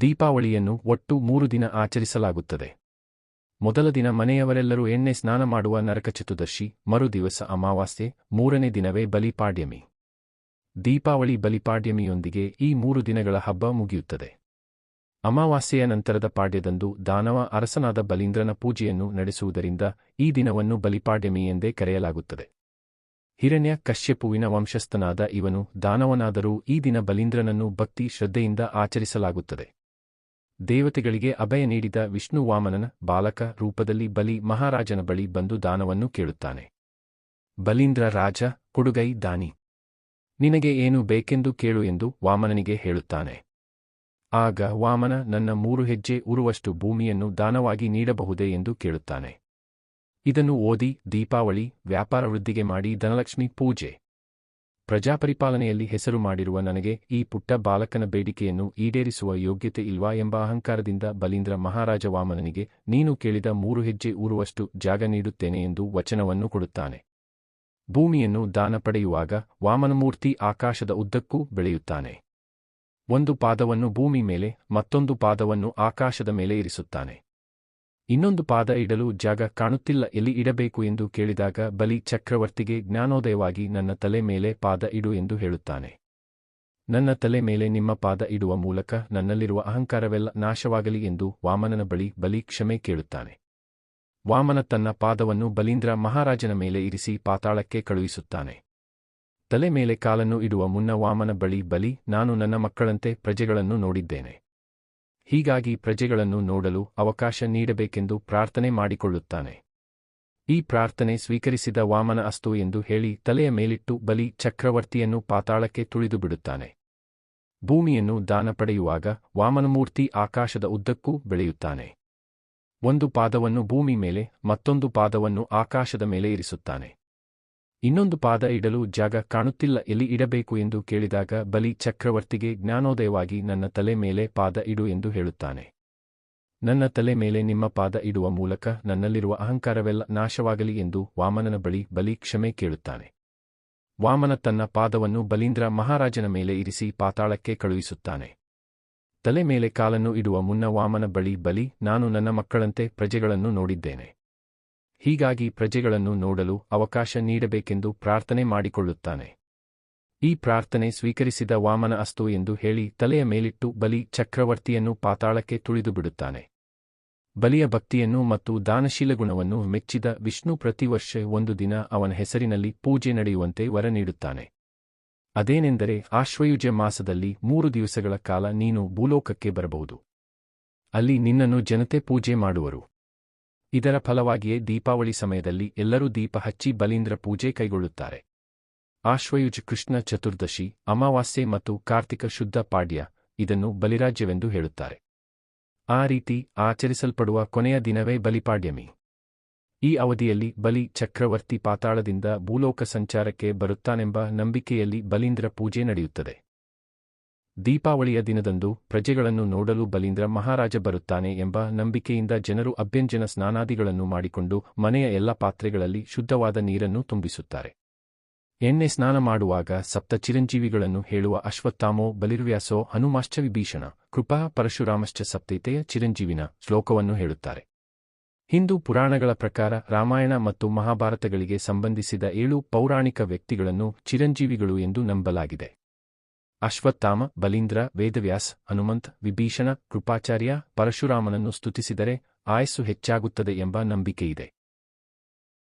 ದೀಪಾವಳಿಯನ್ನು ಒಟ್ಟು ಮೂರು ದಿನ ಆಚರಿಸಲಾಗುತ್ತದೆ. ಮೊದಲ ದಿನ ಮನೆಯವರೆಲ್ಲರೂ ಎಣ್ಣೆ ಸ್ನಾನ ಮಾಡುವ ನರಕ ಚತುರ್ದಶಿ ಮರುದಿವಸ ಅಮಾವಾಸ್ಯೆ, ಮೂರನೇ ದಿನವೇ ಬಲಿಪಾಡ್ಯಮಿ. ದೀಪಾವಳಿ ಬಲಿಪಾಡ್ಯಮಿಯೊಂದಿಗೆ ಈ ಮೂರು ದಿನಗಳ ಹಬ್ಬ ಮುಗಿಯುತ್ತದೆ. ಅಮಾವಾಸ್ಯೆಯ ನಂತರದ ಪಾಡ್ಯದಂದು ದಾನವ ಅರಸನಾದ ಬಲೀಂದ್ರನ ಪೂಜೆಯನ್ನು ನಡೆಸುವುದರಿಂದ ಈ ದಿನವನ್ನು ಬಲಿಪಾಡ್ಯಮಿ ಎಂದೇ ಕರೆಯಲಾಗುತ್ತದೆ. ಹಿರಣ್ಯ ಕಶ್ಯಪುವಿನ ವಂಶಸ್ಥನಾದ ಇವನು ದಾನವನಾದರೂ ಈ ದಿನ ಬಲೀಂದ್ರನನ್ನು ಭಕ್ತಿ ಶ್ರದ್ಧೆಯಿಂದ ಆಚರಿಸಲಾಗುತ್ತದೆ. ದೇವತೆಗಳಿಗೆ ಅಭಯ ನೀಡಿದ ವಿಷ್ಣು ವಾಮನನ ಬಾಲಕ ರೂಪದಲ್ಲಿ ಬಲಿ ಮಹಾರಾಜನ ಬಳಿ ಬಂದು ದಾನವನ್ನು ಕೇಳುತ್ತಾನೆ. ಬಲೀಂದ್ರ ರಾಜ, ಕುಡುಗೈ ದಾನಿ. ನಿನಗೆ ಏನು ಬೇಕೆಂದು ಕೇಳು ಎಂದು ವಾಮನನಿಗೆ ಹೇಳುತ್ತಾನೆ. ಆಗ ವಾಮನ ನನ್ನ ಮೂರು ಹೆಜ್ಜೆ ಉರುವಷ್ಟು ಭೂಮಿಯನ್ನು ದಾನವಾಗಿ ನೀಡಬಹುದೇ ಎಂದು ಕೇಳುತ್ತಾನೆ. ಇದನ್ನು ಓದಿ ದೀಪಾವಳಿ, ವ್ಯಾಪಾರ ವೃದ್ಧಿಗೆ ಮಾಡಿ ಧನಲಕ್ಷ್ಮಿ ಪೂಜೆ. ಪ್ರಜಾಪರಿಪಾಲನೆಯಲ್ಲಿ ಹೆಸರು ಮಾಡಿರುವ ನನಗೆ ಈ ಪುಟ್ಟ ಬಾಲಕನ ಬೇಡಿಕೆಯನ್ನು ಈಡೇರಿಸುವ ಯೋಗ್ಯತೆ ಇಲ್ವಾ ಎಂಬ ಅಹಂಕಾರದಿಂದ ಬಲೀಂದ್ರ ಮಹಾರಾಜ ವಾಮನನಿಗೆ ನೀನು ಕೇಳಿದ ಮೂರು ಹೆಜ್ಜೆ ಊರುವಷ್ಟು ಜಾಗ ನೀಡುತ್ತೇನೆ ಎಂದು ವಚನವನ್ನು ಕೊಡುತ್ತಾನೆ. ಭೂಮಿಯನ್ನು ದಾನ ಪಡೆಯುವಾಗ ವಾಮನಮೂರ್ತಿ ಆಕಾಶದ ಉದ್ದಕ್ಕೂ ಬೆಳೆಯುತ್ತಾನೆ. ಒಂದು ಪಾದವನ್ನು ಭೂಮಿ ಮೇಲೆ, ಮತ್ತೊಂದು ಪಾದವನ್ನು ಆಕಾಶದ ಮೇಲೆ ಇರಿಸುತ್ತಾನೆ. ಇನ್ನೊಂದು ಪಾದ ಇಡಲು ಜಾಗ ಕಾಣುತ್ತಿಲ್ಲ ಎಲ್ಲಿ ಇಡಬೇಕು ಎಂದು ಕೇಳಿದಾಗ ಬಲಿ ಚಕ್ರವರ್ತಿಗೆ ಜ್ಞಾನೋದಯವಾಗಿ ನನ್ನ ತಲೆ ಮೇಲೆ ಪಾದ ಇಡು ಎಂದು ಹೇಳುತ್ತಾನೆ. ನನ್ನ ತಲೆ ಮೇಲೆ ನಿಮ್ಮ ಪಾದ ಇಡುವ ಮೂಲಕ ನನ್ನಲ್ಲಿರುವ ಅಹಂಕಾರವೆಲ್ಲ ನಾಶವಾಗಲಿ ಎಂದು ವಾಮನನ ಬಳಿ ಬಲಿ ಕ್ಷಮೆ ಕೇಳುತ್ತಾನೆ. ವಾಮನ ತನ್ನ ಪಾದವನ್ನು ಬಲೀಂದ್ರ ಮಹಾರಾಜನ ಮೇಲೆ ಇರಿಸಿ ಪಾತಾಳಕ್ಕೆ ಕಳುಹಿಸುತ್ತಾನೆ. ತಲೆ ಮೇಲೆ ಕಾಲನ್ನು ಇಡುವ ಮುನ್ನ ವಾಮನ ಬಳಿ ಬಲಿ, ನಾನು ನನ್ನ ಮಕ್ಕಳಂತೆ ಪ್ರಜೆಗಳನ್ನು ನೋಡಿದ್ದೇನೆ. ಹೀಗಾಗಿ ಪ್ರಜೆಗಳನ್ನು ನೋಡಲು ಅವಕಾಶ ನೀಡಬೇಕೆಂದು ಪ್ರಾರ್ಥನೆ ಮಾಡಿಕೊಳ್ಳುತ್ತಾನೆ. ಈ ಪ್ರಾರ್ಥನೆ ಸ್ವೀಕರಿಸಿದ ವಾಮನ ಅಸ್ತು ಎಂದು ಹೇಳಿ ತಲೆಯ ಮೇಲಿಟ್ಟು ಬಲಿ ಚಕ್ರವರ್ತಿಯನ್ನು ಪಾತಾಳಕ್ಕೆ ತುಳಿದುಬಿಡುತ್ತಾನೆ ಭೂಮಿಯನ್ನು ದಾನ ಪಡೆಯುವಾಗ ವಾಮನಮೂರ್ತಿ ಆಕಾಶದ ಉದ್ದಕ್ಕೂ ಬೆಳೆಯುತ್ತಾನೆ. ಒಂದು ಪಾದವನ್ನು ಭೂಮಿ ಮೇಲೆ, ಮತ್ತೊಂದು ಪಾದವನ್ನು ಆಕಾಶದ ಮೇಲೆ ಇರಿಸುತ್ತಾನೆ. ಇನ್ನೊಂದು ಪಾದ ಇಡಲು ಜಾಗ ಕಾಣುತ್ತಿಲ್ಲ, ಎಲ್ಲಿ ಇಡಬೇಕು ಎಂದು ಕೇಳಿದಾಗ ಬಲಿ ಚಕ್ರವರ್ತಿಗೆ ಜ್ಞಾನೋದಯವಾಗಿ ನನ್ನ ತಲೆ ಮೇಲೆ ಪಾದ ಇಡು ಎಂದು ಹೇಳುತ್ತಾನೆ. ನನ್ನ ತಲೆ ಮೇಲೆ ನಿಮ್ಮ ಪಾದ ಇಡುವ ಮೂಲಕ ನನ್ನಲ್ಲಿರುವ ಅಹಂಕಾರವೆಲ್ಲ ನಾಶವಾಗಲಿ ಎಂದು ವಾಮನನ ಬಳಿ ಬಲಿ ಕ್ಷಮೆ ಕೇಳುತ್ತಾನೆ. ವಾಮನ ತನ್ನ ಪಾದವನ್ನು ಬಲೀಂದ್ರ ಮಹಾರಾಜನ ಮೇಲೆ ಇರಿಸಿ ಪಾತಾಳಕ್ಕೆ ಕಳುಹಿಸುತ್ತಾನೆ. ತಲೆ ಮೇಲೆ ಕಾಲನ್ನು ಇಡುವ ಮುನ್ನ ವಾಮನ ಬಳಿ ಬಲಿ, ನಾನು ನನ್ನ ಮಕ್ಕಳಂತೆ ಪ್ರಜೆಗಳನ್ನು ನೋಡಿದ್ದೇನೆ. ಹೀಗಾಗಿ ಪ್ರಜೆಗಳನ್ನು ನೋಡಲು ಅವಕಾಶ ನೀಡಬೇಕೆಂದು ಪ್ರಾರ್ಥನೆ ಮಾಡಿಕೊಳ್ಳುತ್ತಾನೆ. ಈ ಪ್ರಾರ್ಥನೆ ಸ್ವೀಕರಿಸಿದ ವಾಮನ ಅಸ್ತು ಎಂದು ಹೇಳಿ ತಲೆಯ ಮೇಲಿಟ್ಟು ಬಲಿ ಚಕ್ರವರ್ತಿಯನ್ನು ಪಾತಾಳಕ್ಕೆ ತುಳಿದು ಬಿಡುತ್ತಾನೆ. ಬಲಿಯ ಭಕ್ತಿಯನ್ನು ಮತ್ತು ದಾನಶೀಲ ಗುಣವನ್ನು ಮೆಚ್ಚಿದ ವಿಷ್ಣು ಪ್ರತಿವರ್ಷ ಒಂದು ದಿನ ಅವನ ಹೆಸರಿನಲ್ಲಿ ಪೂಜೆ ನಡೆಯುವಂತೆ ವರ ನೀಡುತ್ತಾನೆ. ಅದೇನೆಂದರೆ ಆಶ್ವಯುಜ ಮಾಸದಲ್ಲಿ ಮೂರು ದಿವಸಗಳ ಕಾಲ ನೀನು ಭೂಲೋಕಕ್ಕೆ ಬರಬಹುದು. ಅಲ್ಲಿ ನಿನ್ನನ್ನು ಜನತೆ ಪೂಜೆ ಮಾಡುವರು. ಇದರ ಫಲವಾಗಿಯೇ ದೀಪಾವಳಿ ಸಮಯದಲ್ಲಿ ಎಲ್ಲರೂ ದೀಪ ಹಚ್ಚಿ ಬಲೀಂದ್ರ ಪೂಜೆ ಕೈಗೊಳ್ಳುತ್ತಾರೆ. ಆಶ್ವಯುಜ ಕೃಷ್ಣ ಚತುರ್ದಶಿ, ಅಮಾವಾಸ್ಯೆ ಮತ್ತು ಕಾರ್ತಿಕ ಶುದ್ಧ ಪಾಡ್ಯ, ಇದನ್ನು ಬಲಿರಾಜ್ಯವೆಂದು ಹೇಳುತ್ತಾರೆ. ಆ ರೀತಿ ಆಚರಿಸಲ್ಪಡುವ ಕೊನೆಯ ದಿನವೇ ಬಲಿಪಾಡ್ಯಮಿ. ಈ ಅವಧಿಯಲ್ಲಿ ಬಲಿ ಚಕ್ರವರ್ತಿ ಪಾತಾಳದಿಂದ ಭೂಲೋಕ ಸಂಚಾರಕ್ಕೆ ಬರುತ್ತಾನೆಂಬ ನಂಬಿಕೆಯಲ್ಲಿ ಬಲೀಂದ್ರ ಪೂಜೆ ನಡೆಯುತ್ತದೆ. ದೀಪಾವಳಿಯ ದಿನದಂದು ಪ್ರಜೆಗಳನ್ನು ನೋಡಲು ಬಲೀಂದ್ರ ಮಹಾರಾಜ ಬರುತ್ತಾನೆ ಎಂಬ ನಂಬಿಕೆಯಿಂದ ಜನರು ಅಭ್ಯಂಜನ ಸ್ನಾನಾದಿಗಳನ್ನು ಮಾಡಿಕೊಂಡು ಮನೆಯ ಎಲ್ಲ ಪಾತ್ರೆಗಳಲ್ಲಿ ಶುದ್ಧವಾದ ನೀರನ್ನು ತುಂಬಿಸುತ್ತಾರೆ. ಎಣ್ಣೆ ಸ್ನಾನ ಮಾಡುವಾಗ ಸಪ್ತ ಚಿರಂಜೀವಿಗಳನ್ನು ಹೇಳುವ ಅಶ್ವತ್ಥಾಮೋ ಬಲಿರ್ವ್ಯಾಸೋ ಹನುಮಾಶ್ಚ ವಿಭೀಷಣ, ಕೃಪಾ ಪರಶುರಾಮಶ್ಚ ಸಪ್ತೈತೆಯ ಚಿರಂಜೀವಿನ ಶ್ಲೋಕವನ್ನು ಹೇಳುತ್ತಾರೆ. ಹಿಂದೂ ಪುರಾಣಗಳ ಪ್ರಕಾರ ರಾಮಾಯಣ ಮತ್ತು ಮಹಾಭಾರತಗಳಿಗೆ ಸಂಬಂಧಿಸಿದ ಏಳು ಪೌರಾಣಿಕ ವ್ಯಕ್ತಿಗಳನ್ನು ಚಿರಂಜೀವಿಗಳು ಎಂದು ನಂಬಲಾಗಿದೆ. ಅಶ್ವತ್ಥಾಮ ಬಲೀಂದ್ರ ವೇದವ್ಯಾಸ್ ಹನುಮಂತ್ ವಿಭೀಷಣ ಕೃಪಾಚಾರ್ಯ ಪರಶುರಾಮನನ್ನು ಸ್ತುತಿಸಿದರೆ ಆಯಸ್ಸು ಹೆಚ್ಚಾಗುತ್ತದೆ ಎಂಬ ನಂಬಿಕೆಯಿದೆ.